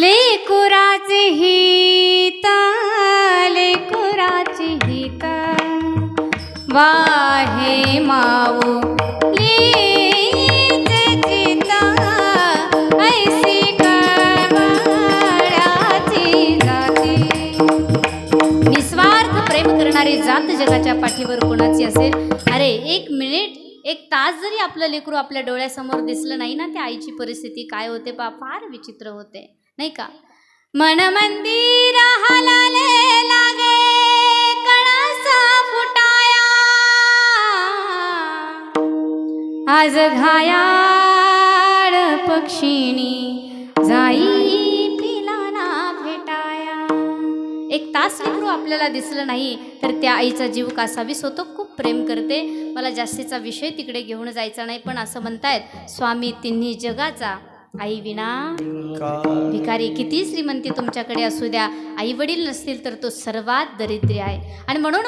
लेकुराचे हित लेकुराचे हित. वाहे माऊ निस्वार्थ प्रेम करणारी जात जगाच्या पाठीवर कोणाची असेल? अरे एक मिनिट एक तास जरी आपलं लेकरू आपल्या डोळ्यासमोर दिसलं नाही ना त्या आईची परिस्थिती काय होते? बा फार विचित्र होते. नाही का? मन मंदिर हलाले लागे फुटाया. आज घायाळ पक्षिणी जाई पिलाना भेटाया. एक तास लेकरू आपल्याला दिसलं नाही तर त्या आईचा जीव कासावीस होतो खूप प्रेम करते. मला जास्तीचा विषय तिकडे घेऊन जायचा नाही पण असं म्हणतायत स्वामी तिन्ही जगाचा आई विना भिकारी किती श्रीमंती तुमच्याकडे असू द्या आई वडील नसतील तर तो सर्वात दरिद्री आहे. आणि म्हणून